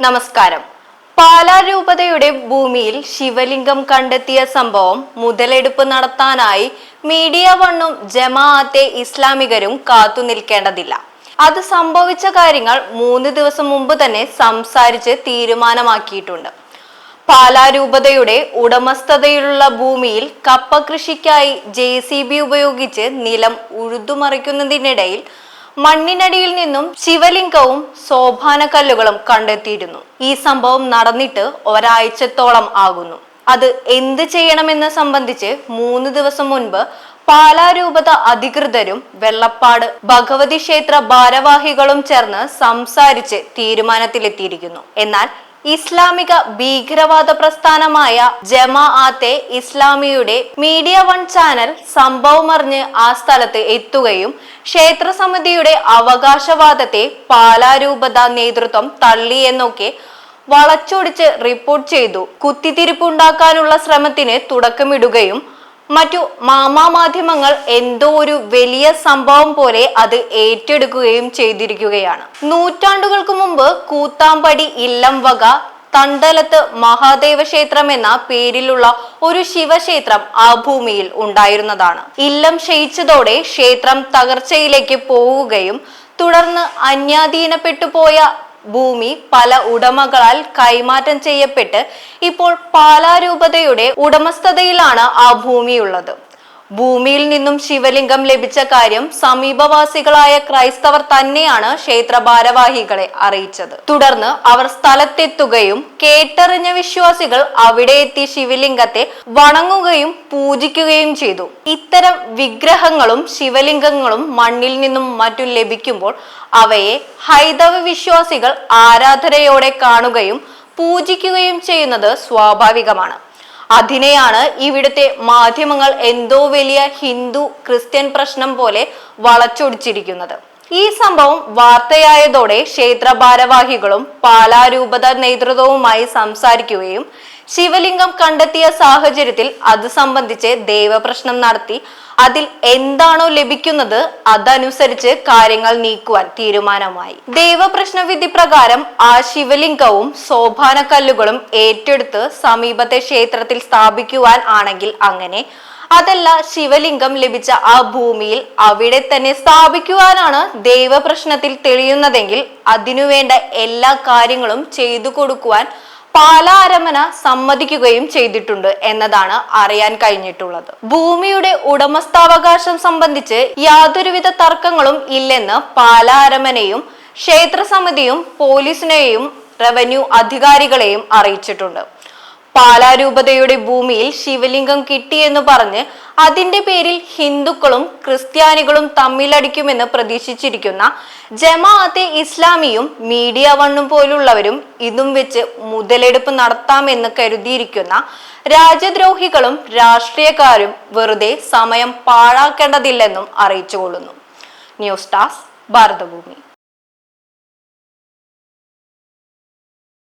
നമസ്കാരം. പാലാ രൂപതയുടെ ഭൂമിയിൽ ശിവലിംഗം കണ്ടെത്തിയ സംഭവം മുതലെടുപ്പ് നടത്താനായി മീഡിയ വണ്ണും ജമാഅത്തെ ഇസ്ലാമികരും കാത്തു നിൽക്കേണ്ടതില്ല. അത് സംഭവിച്ച കാര്യങ്ങൾ മൂന്ന് ദിവസം മുമ്പ് തന്നെ സംസാരിച്ച് തീരുമാനമാക്കിയിട്ടുണ്ട്. പാലാരൂപതയുടെ ഉടമസ്ഥതയിലുള്ള ഭൂമിയിൽ കപ്പ കൃഷിക്കായി ജെ ഉപയോഗിച്ച് നിലം ഉഴുതുമറിക്കുന്നതിനിടയിൽ മണ്ണിനടിയിൽ നിന്നും ശിവലിംഗവും സോപാനക്കല്ലുകളും കണ്ടെത്തിയിരുന്നു. ഈ സംഭവം നടന്നിട്ട് ഒരാഴ്ചത്തോളം ആകുന്നു. അത് എന്ത് ചെയ്യണമെന്ന് സംബന്ധിച്ച് മൂന്ന് ദിവസം മുൻപ് പാലാരൂപത അധികൃതരും വെള്ളപ്പാട് ഭഗവതി ക്ഷേത്ര ഭാരവാഹികളും ചേർന്ന് സംസാരിച്ച് തീരുമാനത്തിലെത്തിയിരിക്കുന്നു. എന്നാൽ ഇസ്ലാമിക ഭീകരവാദ പ്രസ്ഥാനമായ ജമാഅത്തെ ഇസ്ലാമിയുടെ മീഡിയ വൺ ചാനൽ സംഭവമറിഞ്ഞ് ആ സ്ഥലത്ത് എത്തുകയും ക്ഷേത്രസമിതിയുടെ അവകാശവാദത്തെ പാലാരൂപത നേതൃത്വം തള്ളിയെന്നൊക്കെ വളച്ചൊടിച്ച് റിപ്പോർട്ട് ചെയ്തു. കുത്തിത്തിരിപ്പുണ്ടാക്കാനുള്ള ശ്രമത്തിന് തുടക്കമിടുകയും മറ്റു മാമാ മാധ്യമങ്ങൾ എന്തോ ഒരു വലിയ സംഭവം പോലെ അത് ഏറ്റെടുക്കുകയും ചെയ്തിരിക്കുകയാണ്. നൂറ്റാണ്ടുകൾക്ക് മുമ്പ് കൂത്താമ്പടി ഇല്ലം വക തണ്ടലത്ത് മഹാദേവ ക്ഷേത്രം എന്ന പേരിലുള്ള ഒരു ശിവക്ഷേത്രം ആ ഭൂമിയിൽ ഉണ്ടായിരുന്നതാണ്. ഇല്ലം ക്ഷയിച്ചതോടെ ക്ഷേത്രം തകർച്ചയിലേക്ക് പോവുകയും തുടർന്ന് അന്യാധീനപ്പെട്ടു പോയ ഭൂമി പല ഉടമകളാൽ കൈമാറ്റം ചെയ്യപ്പെട്ട് ഇപ്പോൾ പാലാരൂപതയുടെ ഉടമസ്ഥതയിലാണ് ആ ഭൂമിയുള്ളത്. ഭൂമിയിൽ നിന്നും ശിവലിംഗം ലഭിച്ച കാര്യം സമീപവാസികളായ ക്രൈസ്തവർ തന്നെയാണ് ക്ഷേത്ര ഭാരവാഹികളെ അറിയിച്ചത്. തുടർന്ന് അവർ സ്ഥലത്തെത്തുകയും കേട്ടറിഞ്ഞ വിശ്വാസികൾ അവിടെ എത്തി ശിവലിംഗത്തെ വണങ്ങുകയും പൂജിക്കുകയും ചെയ്തു. ഇത്തരം വിഗ്രഹങ്ങളും ശിവലിംഗങ്ങളും മണ്ണിൽ നിന്നും മറ്റും ലഭിക്കുമ്പോൾ അവയെ ഹൈന്ദവ വിശ്വാസികൾ ആരാധനയോടെ കാണുകയും പൂജിക്കുകയും ചെയ്യുന്നത് സ്വാഭാവികമാണ്. അതിനെയാണ് ഇവിടുത്തെ മാധ്യമങ്ങൾ എന്തോ വലിയ ഹിന്ദു ക്രിസ്ത്യൻ പ്രശ്നം പോലെ വളച്ചൊടിച്ചിരിക്കുന്നത്. ഈ സംഭവം വാർത്തയായതോടെ ക്ഷേത്ര ഭാരവാഹികളും പാലാരൂപത നേതൃത്വവുമായി സംസാരിക്കുകയും ശിവലിംഗം കണ്ടെത്തിയ സാഹചര്യത്തിൽ അത് സംബന്ധിച്ച് ദൈവപ്രശ്നം നടത്തി അതിൽ എന്താണോ ലഭിക്കുന്നത് അതനുസരിച്ച് കാര്യങ്ങൾ നീക്കുവാൻ തീരുമാനമായി. ദൈവപ്രശ്ന വിധി പ്രകാരം ആ ശിവലിംഗവും സോപാനക്കല്ലുകളും ഏറ്റെടുത്ത് സമീപത്തെ ക്ഷേത്രത്തിൽ സ്ഥാപിക്കുവാൻ ആണെങ്കിൽ അങ്ങനെ അതല്ല ശിവലിംഗം ലഭിച്ച ആ ഭൂമിയിൽ അവിടെ തന്നെ സ്ഥാപിക്കുവാനാണ് ദൈവപ്രശ്നത്തിൽ തെളിയുന്നതെങ്കിൽ അതിനുവേണ്ട എല്ലാ കാര്യങ്ങളും ചെയ്തു കൊടുക്കുവാൻ പാലാരമന സമ്മതിക്കുകയും ചെയ്തിട്ടുണ്ട് എന്നതാണ് അറിയാൻ കഴിഞ്ഞിട്ടുള്ളത്. ഭൂമിയുടെ ഉടമസ്ഥാവകാശം സംബന്ധിച്ച് യാതൊരുവിധ തർക്കങ്ങളും ഇല്ലെന്ന് പാലാരമനയും ക്ഷേത്രസമിതിയും പോലീസിനെയും റവന്യൂ അധികാരികളെയും അറിയിച്ചിട്ടുണ്ട്. പാലാരൂപതയുടെ ഭൂമിയിൽ ശിവലിംഗം കിട്ടിയെന്ന് പറഞ്ഞ് അതിന്റെ പേരിൽ ഹിന്ദുക്കളും ക്രിസ്ത്യാനികളും തമ്മിലടിക്കുമെന്ന് പ്രതീക്ഷിച്ചിരിക്കുന്ന ജമാഅത്തെ ഇസ്ലാമിയും മീഡിയ വണ്ണും പോലുള്ളവരും ഇതും വെച്ച് മുതലെടുപ്പ് നടത്താമെന്ന് കരുതിയിരിക്കുന്ന രാജ്യദ്രോഹികളും രാഷ്ട്രീയക്കാരും വെറുതെ സമയം പാഴാക്കേണ്ടതില്ലെന്നും അറിയിച്ചുകൊള്ളുന്നു. News task Bharathabhoomi.